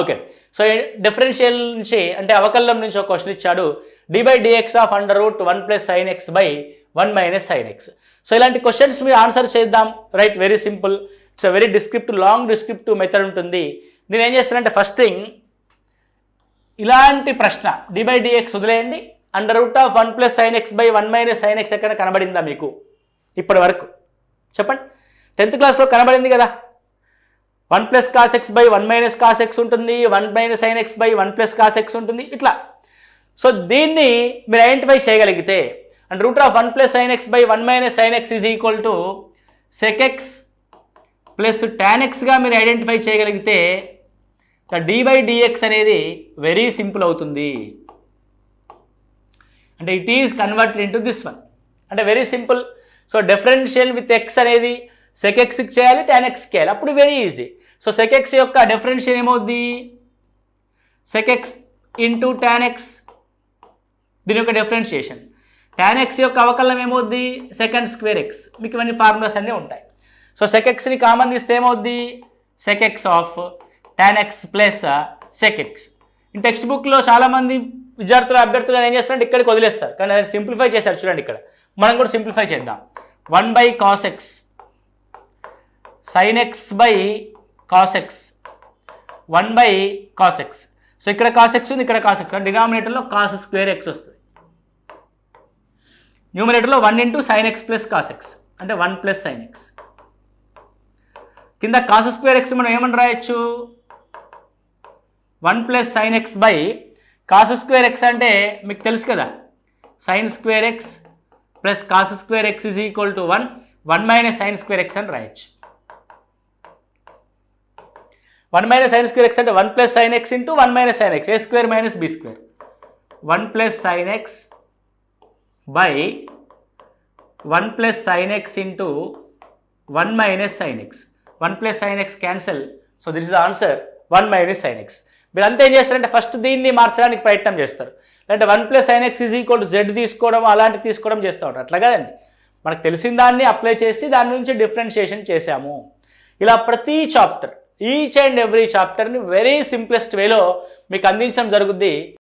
Okay so differential నుంచి అంటే అవకలనం నుంచి ఒక క్వశ్చన్ ఇచ్చాడు. D by dx of under root one plus sine x by one minus sine x so ఇలాంటి క్వశ్చన్స్ మీరు ఆన్సర్ చేద్దాం. Right very simple it's a very descriptive long descriptive method ఉంటుంది. నేను ఏం చేస్తానంటే ఫస్ట్ థింగ్ ఇలాంటి ప్రశ్న డి బై డిఎక్స్ వదిలేయండి. Under root of one plus sine x by one minus sine x ఎక్కడ కనబడిందా మీకు? ఇప్పటి వరకు. చెప్పండి. టెన్త్ క్లాస్లో కనబడింది కదా? One plus cos x by one minus cos x ఉంటుంది one minus sine x by one plus cos x ఉంటుంది ఇట్లా. సో దీన్ని మీరు ఐడెంటిఫై చేయగలిగితే and root of one plus sine x by one minus sine x is equal to sec x plus tan ఎక్స్గా మీరు identify చేయగలిగితే d by dx అనేది very simple అవుతుంది. అంటే it is converted into this one అంటే very simple so differential with x అనేది sec ఎక్స్కి చేయాలి tan ఎక్స్కి చేయాలి. అప్పుడు వెరీ ఈజీ సో సెకెక్స్ యొక్క డిఫరెన్షియల్ ఏమవుద్ది? సెకెక్స్ ఇంటూ టాన్ ఎక్స్ దీని యొక్క డిఫరెన్షియేషన్ టాన్ ఎక్స్ యొక్క అవకలనం ఏమవుద్ది? సెకండ్ స్క్వేర్ ఎక్స్ మీకు ఇవన్నీ ఫార్ములాస్ అన్నీ ఉంటాయి. సో సెకెక్స్ని కామన్ తీస్తే ఏమవుద్ది? Sec x of tan x plus sec x ఈ టెక్స్ట్ బుక్లో చాలామంది విద్యార్థులు అభ్యర్థులు ఏం చేస్తారంటే ఇక్కడికి వదిలేస్తారు. కానీ అది సింప్లిఫై చేశారు చూడండి ఇక్కడ. మనం కూడా సింప్లిఫై చేద్దాం. One by cos x sine x by cos x one by cos x so ఇక్కడ కాస్ ఎక్స్ ఉంది ఇక్కడ కాస్ ఎక్స్ అంటే డినామినేటర్లో కాస్ స్క్వేర్ ఎక్స్ వస్తుంది. న్యూమినేటర్లో one into sine x plus cos x అంటే వన్ ప్లస్ సైన్ ఎక్స్ కింద cos square x మనం ఏమని రాయొచ్చు? One plus sine x by cos square x అంటే మీకు తెలుసు కదా. Sine square x plus cos square x is equal to one one minus sine square x అని రాయొచ్చు. One minus sine square x అంటే one plus sine x into one minus sine x. A square minus b square? One plus sine x by one plus sine x into one minus sine x. One plus sine x cancel. So this is the answer. One minus sine x. మీరు అంతా ఏం చేస్తారంటే first దీన్ని మార్చడానికి ప్రయత్నం చేస్తారు. అంటే one plus sine x is equal to z తీసుకోవడం అలాంటివి తీసుకోవడం చేస్తూ ఉంటారు. అట్లా కదండి. మనకు తెలిసిన దాన్ని అప్లై చేసి దాని నుంచి డిఫరెన్షియేషన్ చేశాము. ఇలా ప్రతి చాప్టర్ ఈచ్ అండ్ ఎవ్రీ చాప్టర్ని వెరీ సింప్లెస్ట్ వేలో మీకు అందించడం జరుగుద్ది.